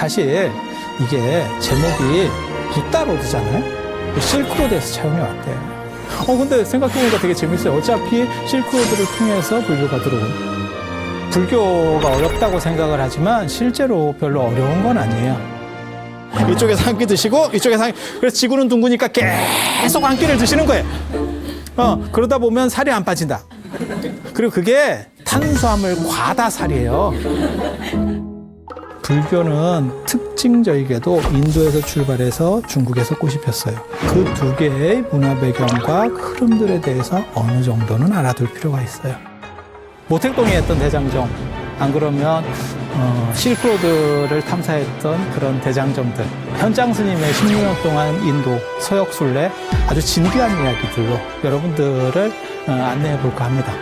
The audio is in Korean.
사실 이게 제목이 붓다로드잖아요. 실크로드에서 차용해 왔대요. 어, 근데 생각해보니까 되게 재밌어요. 어차피 실크로드를 통해서 불교가 들어온. 불교가 어렵다고 생각을 하지만 실제로 별로 어려운 건 아니에요. 이쪽에서 한 끼 드시고 이쪽에서 한 끼. 그래서 지구는 둥그니까 계속 한 끼를 드시는 거예요. 어, 그러다 보면 살이 안 빠진다. 그리고 그게 탄수화물 과다살이에요. 불교는 특징적이게도 인도에서 출발해서 중국에서 꽃이 폈어요. 그 두 개의 문화 배경과 흐름들에 대해서 어느 정도는 알아둘 필요가 있어요. 모택동에 했던 대장정, 안 그러면 어, 실크로드를 탐사했던 그런 대장정들, 현장 스님의 16년 동안 인도 서역순례 아주 진귀한 이야기들로 여러분들을 어, 안내해 볼까 합니다.